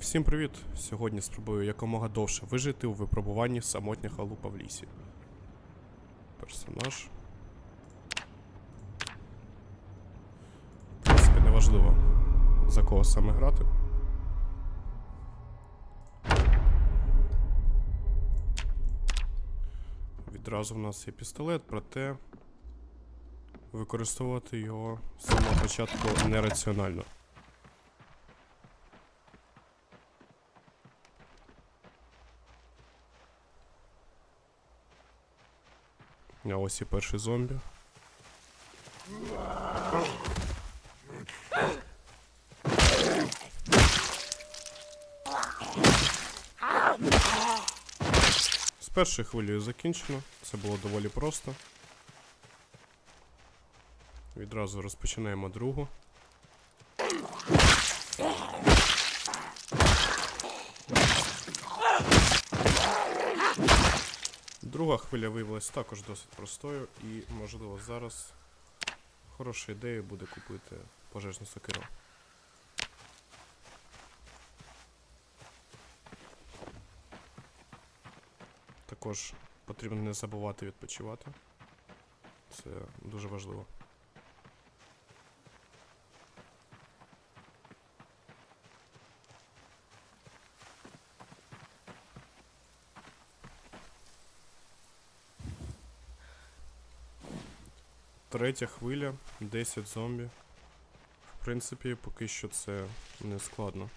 Всім привіт! Сьогодні спробую якомога довше вижити у випробуванні самотня халупа в лісі. Персонаж. В принципі, неважливо за кого саме грати. Відразу в нас є пістолет, проте використовувати його з самого початку нераціонально. А ось і перший зомбі. З першою хвилею закінчено. Це було доволі просто. Відразу розпочинаємо другу. Друга хвиля виявилась також досить простою і, можливо, зараз хороша ідея буде купити пожежну сокиру. Також потрібно не забувати відпочивати. Це дуже важливо. Третя хвиля, 10 зомбі. В принципі, поки що це не складно.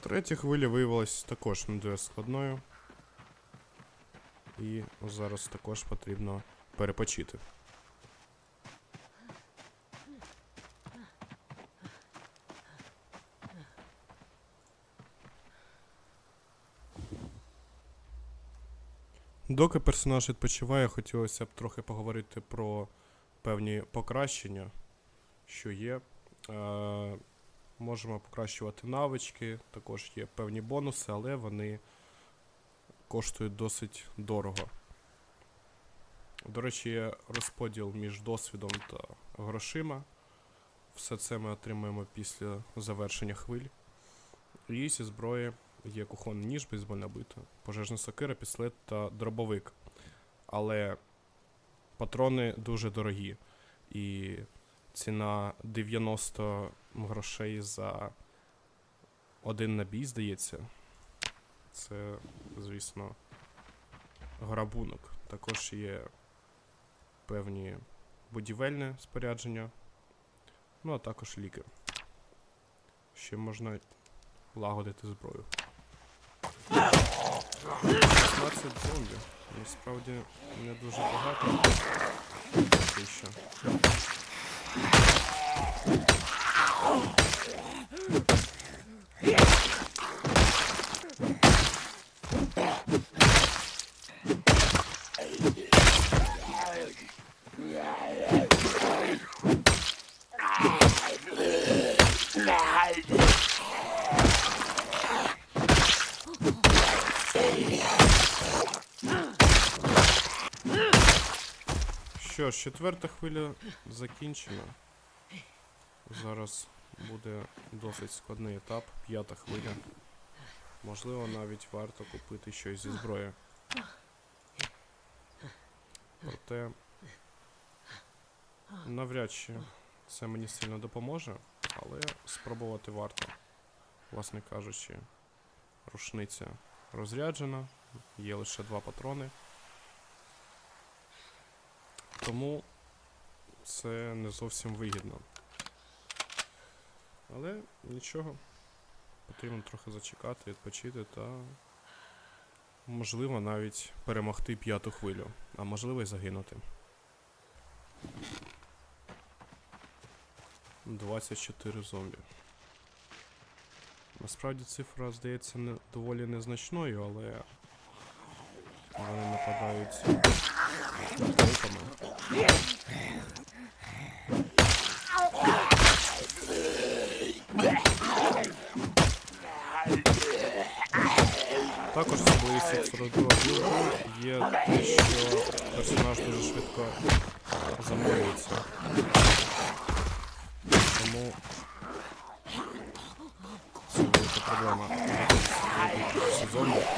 Третя хвиля виявилась також не дуже складною. І зараз також потрібно перепочити. Доки персонаж відпочиває, хотілося б трохи поговорити про певні покращення, що є. Е, можемо покращувати навички, також є певні бонуси, але вони коштують досить дорого. До речі, є розподіл між досвідом та грошима. Все це ми отримаємо після завершення хвиль. І зі зброї є кухонний ніж, бейсбольна бита, пожежна сокира, пістолет та дробовик. Але патрони дуже дорогі. І ціна 90 грошей за один набій, здається. Це, звісно, грабунок. Також є певні будівельне спорядження, ну а також ліки. Ще можна лагодити зброю. 16 зомбі. Насправді не дуже багато. Поки що. Що ж, четверта хвиля закінчена. Зараз буде досить складний етап, п'ята хвиля. Можливо, навіть варто купити щось зі зброї. Проте навряд чи це мені сильно допоможе, але спробувати варто. Власне кажучи, рушниця розряджена, є лише два патрони. Тому це не зовсім вигідно. Але нічого. Потрібно трохи зачекати, відпочити та можливо навіть перемогти п'яту хвилю, а можливо й загинути. 24 зомбі. Насправді цифра здається не, доволі незначною, але вони нападають групами. Також особливість цих 42 білду є те, що персонаж дуже швидко заморюється. Тому це велика проблема в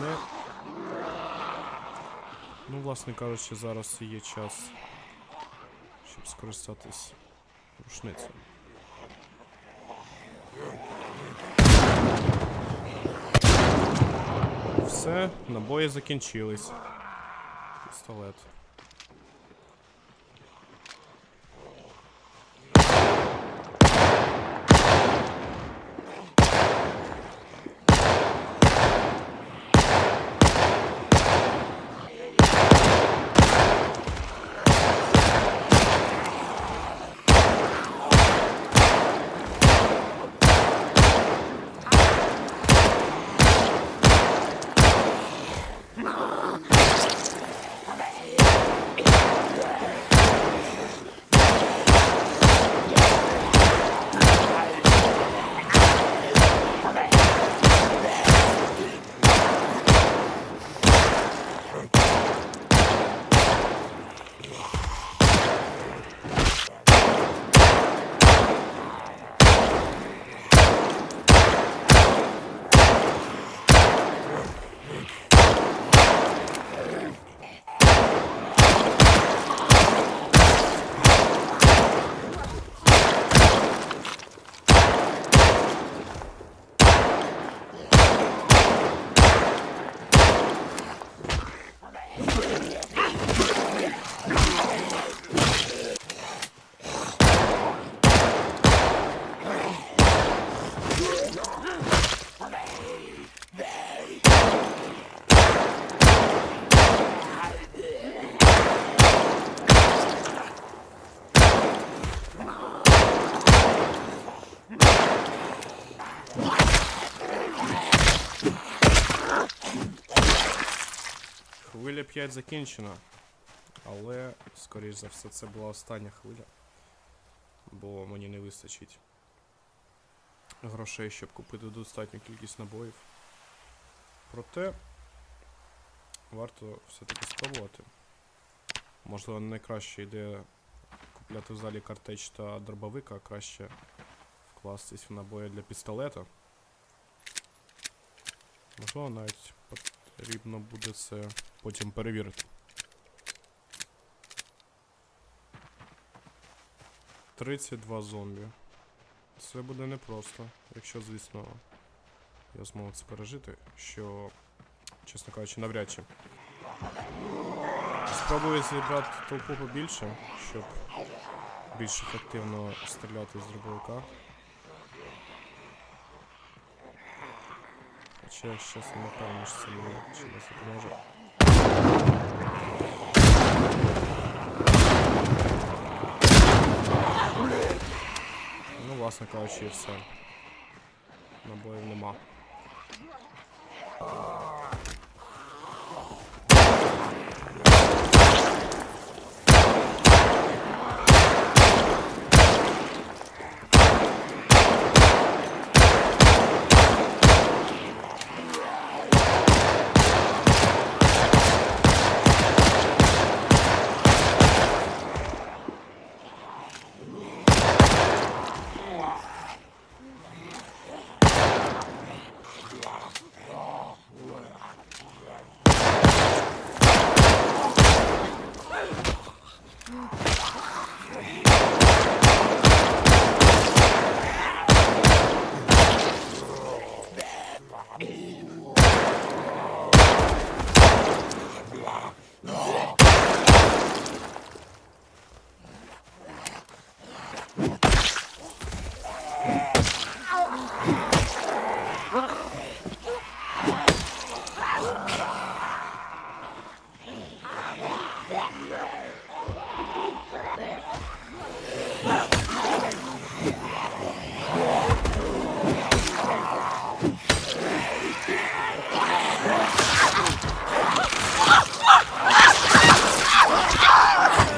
Спини. Ну, власне кажучи, зараз є час, щоб скористатись рушницею. Все, набої закінчились. Пістолет. Хвиля 5 закінчена. Але, скоріш за все, це була остання хвиля. Бо мені не вистачить грошей, щоб купити достатню кількість набоїв. Проте варто все-таки спробувати. Можливо, найкраща ідея купляти в залі картеч та дробовик, а краще вкластись в набої для пістолета. Можливо, навіть потрібно буде це потім перевірити. Тридцять два зомбі. Це буде непросто, якщо, звісно, я зможу це пережити, що, чесно кажучи, навряд чи. Спробую зібрати толпу побільше, щоб більш ефективно стріляти з дробовика. Хоча я щас не певний, що це мені чимось допоможе. Ну, власне кажучи, і все. Набоїв нема.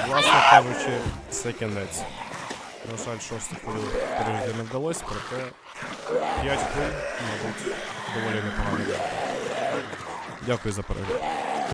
Власне кажучи, це кінець. На жаль, шосту хвилю перейти не вдалося, проте 5 хвилин, мабуть, доволі непогано. Дякую за перегляд.